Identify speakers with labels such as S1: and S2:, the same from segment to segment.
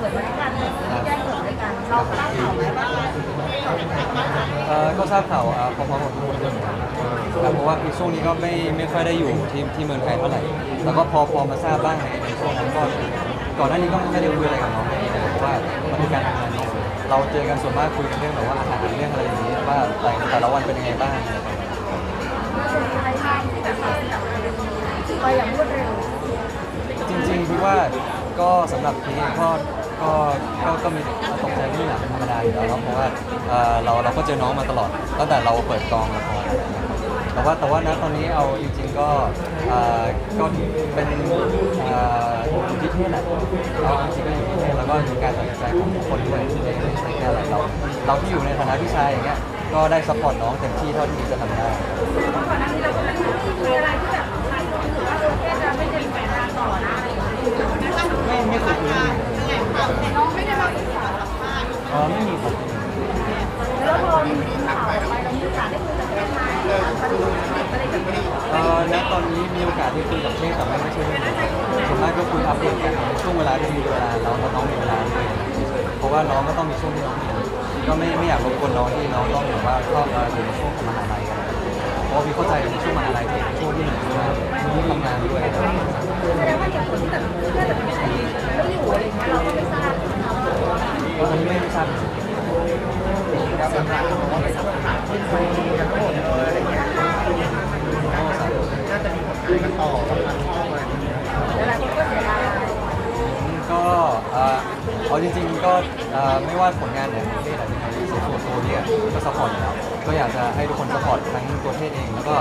S1: เกิดมาด้วยกันแจ้งเกิดด้วยกันเราทราบข่าวไหมว่า
S2: เอ่อก็ทราบข่าวอ่าพอมๆกับทุกคนเลยครับเพราะว่าคือช่วงนี้ก็ไม่ไม่ค่อยได้อยู่ที่ที่เมืองไทยเท่าไหร่ แล้วก็พอพอมาทราบบ้างในในช่วงนั้นก็ก่อนหน้านี้ก็ไม่ได้คุยอะไรกับน้องเลยเพราะว่ามันเป็นการทำงานเนอะเราเจอกันส่วนมากคุยกันเรื่องแบบว่าอาหารเรื่องอะไรอย่างนี้ว่าแต่แต่ละวันเป็นยังไงบ้าง
S1: อะไรบ้างที่แบบเราไปอย่างรวดเร็ว
S2: จริงๆพี่ว่าก็สำหรับพีเองก็ ก็ก็ก็มีตกใจนี่แหละเป็นธรรมดาอยู่แล้วเนาะเพราะว่าเอ่อเราเราก็เจอน้องมาตลอดตั้งแต่เราเปิดกองละครแต่ว่าแต่ว่านะตอนนี้เอาจริงๆก็เอ่อก็เป็นเอ่ออยู่ที่เทศแหละเราจริงๆก็อยู่ที่เทศแล้วก็มีการตัดสินใจของทุกคนด้วยไม่ไม่ใช่แค่อะไรเราเราที่อยู่ในฐานะพี่ชายอย่างเงี้ยก็ได้ซัพพอร์ตน้องเต็มที่เท่าที่จะทำได้
S1: ก่อนหน้านี้เราก็ไม่ได้มีอะไรที่แบบใครรู้สึกว่าโอเคจะไม่ได้ไปงานต่อนะอะไรอย่างเงี้ย
S2: ไม่ไม่เคยคุยเรื่องนี้
S1: อ๋
S2: อไม่มีครับ
S1: แล้วพอมีข่าวไปเรามีโอกาสได้คุยกับแม่ไหมปฏิบัติอะไรแบบนี้
S2: เอ่อณตอนนี้มีโอกาสได้คุยกับเชษแต่ไม่ใช่เรื่องนี้ส่วนมากก็คุยอัปเดตกันในช่วงเวลาที่มีเวลาเราแล้วน้องมีเวลาด้วยเพราะว่าน้องก็ต้องมีช่วงที่น้องเรียนก็ไม่ไม่อยากรบกวนน้องที่น้องต้องแบบว่าชอบมาอยู่ในช่วงของมหาลัยกันเพราะพี่เข้าใจในช่วงมหาลัยเป็นช่วงที่หนึ่งมากที่ทำงานด้วย
S1: แสดงว่าอย่างคนที่แบบเพื่อน ก็
S3: เอ่อไม่
S2: ว่าผลงานไหนของเทศอะไรในส่วนตัวเนี่ยก็สปอร์ตอยู่แล้วก็อยากจะให้ทุกคนสปอร์ตทั้งตัวเทศเองแล้วก็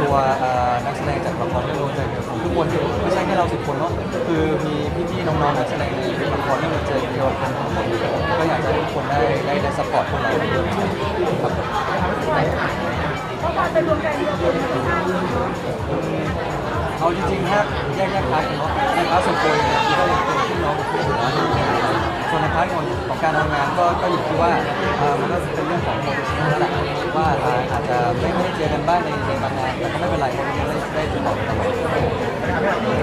S2: ตัวเอ่อนักแสดงจากละครเรื่องโรนใจเดียวของทุกคนไม่ใช่แค่เราสิบคนเนาะคือมีพี่ๆน้องๆนักแสดงในละครเรื่องโรนใจเดียวกันทั้งหมดก็อยากจะให้ทุกคนได้ได้ได้สปอร์ตพวกเราเยอะๆครับ
S1: เราะการเป็นรวมกันเยวกันไม่ทราบ
S2: เอาจริงๆถ้าแยกแยกพาร์ทกันเนาะในพาร์ทส่วนตัวเนี่ย ก็ก็อยู่ที่ว่ามันก็เป็นเรื่องของโปรเฟชชั่นอลแล้วแหละว่าอาอาจจะไม่ไม่ได้เจอกันบ้างในในบางงานแต่ก็ไม่เป็นไรเพราะยังได้ได้ติดต่อกันตลอด
S3: นะครับแบบนี้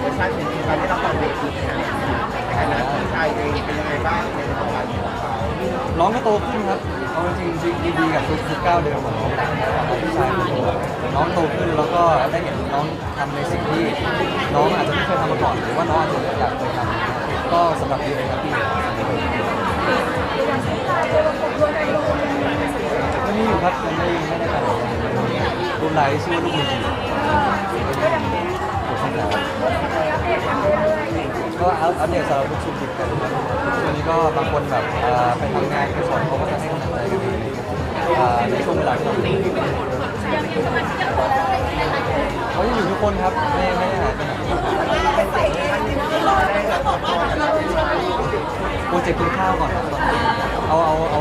S3: เวอร์ชันเป็นการได้รับฟังเวทีในฐานะพี่ชายเองเป็นยังไงบ้างในระสบการณ์ของเขา
S2: น้องก็โตขึ้นครับเอาจริงจริงดีๆกับทุกทุกก้าวเดินของน้องของพี่ชายคนโตน้องโตขึ้นแล้วก็ได้เห็นน้องทำในสิ่งที่ น้องอาจจะไม่เคยทำมาก่อนหรือว่าน้องอาจจะอยากเคยทำ ก็สำหรับดีเลยครับพี่
S1: อย่างที่เรารวมกลุ่มรวมกันรวมกัน
S2: ยังมีอยู่ครับยังไม่ไม่ได้ไปไหนรุ่นไลท์ชื่อว่าลูกมือจีอยู่ข้างหลัง
S1: อัปเดตกันเรื่อย
S2: ก็อัปอัปเดตสารทุกสุขดิบกันครับช่วงนี้ก็บางคนแบบเอ่อไปทำงานไปสอนเขาก็จะให้กำลังใจกันเองเอ่อในช่วงเวลาที่เราอยู่เขายังอยู่ทุกคนครับไม่ไม่ได้หายไปไหน โปรเจกต์กินข้าวก่อนครับเอาเอาเอา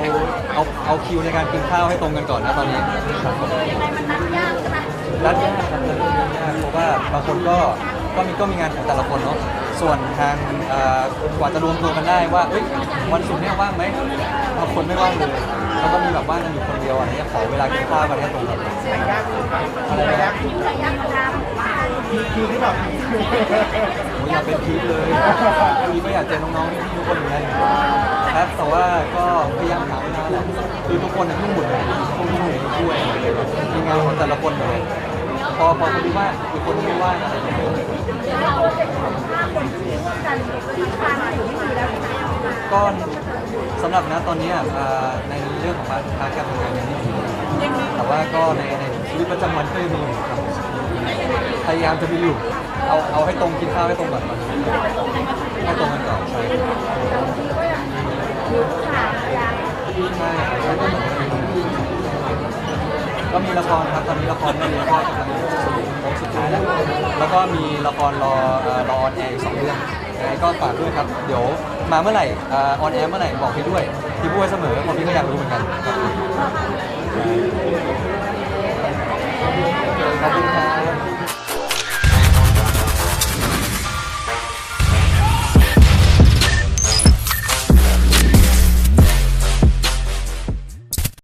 S2: เอาเอาคิวในการกินข้าวให้ตรงกันก่อนนะตอนนี้ครับผม
S1: ๆยังไงมันนับยากใช่ไหม
S2: รัดยากครับรัดยากเพราะว่าบางคนก็ก็มีก็มีงานของแต่ละคนเนาะส่วนทางเอ่อกว่าจะรวมตัวกันได้ว่าเอ้ยวันศุกร์เนี่ยว่างไหมบางคนไม่ว่างเลยแล้วก็มีแบบว่างกันอยู่คนเดียวอะไรเงี้ยขอเวลากินข้าวกันให้ตรงกัน
S3: แต่ยากขึ้นไหม
S2: อะไร
S3: แต่
S2: นะ
S3: ยากขึ้น
S1: แต่ยากกว่า
S3: มีคิวที่แบบมี
S2: ผมอยากเป็นพีทเลยพีทก็อยากเจอน้องๆทุกคนเหมือนกันครับแต่ว่าก็พยายามหาเวลาแหละคือทุกคนเนี่ยยุ่งหมดเลยทุกคนยุ่งหมดเลยด้วยมีมงานของแต่ละคนเลยพอพอคนที่ว่างอีกคนที่ว่าอะไรอย่างเงี้ย
S1: เราโปรเจกต์ของห้าคนที่ร่วมกันทั้งทางมาอยู่ที่นี่แล้ว
S2: ก็สำหรับนะตอนนี้ในเรื่องของการกาการทำงานยังไม่มีแต่ว่าก็ในในชีวิตประจำวันก็ยังมีครับ พยายามจะมีหลุมเอาเอาให้ตรงกินข้าวให้ตรงก่อนให้ตรงกันก่อนใช่ใช่แล้วก็ก็มีละครครับตอนนี้ละครก็มีละครกำลังสุดท้ายแล้วแล้วก็มีละครรอรอออนแอร์สองเรื่องยังไก็ฝากด้วยครับ เดี๋ยวมาเมื่อไหร่ออนแอร์เมื่อไหร่บอกพี่ด้วยพี่พูดเสมอผมพี่ก็อยากรู้เหมือนกันขอบคุณครับ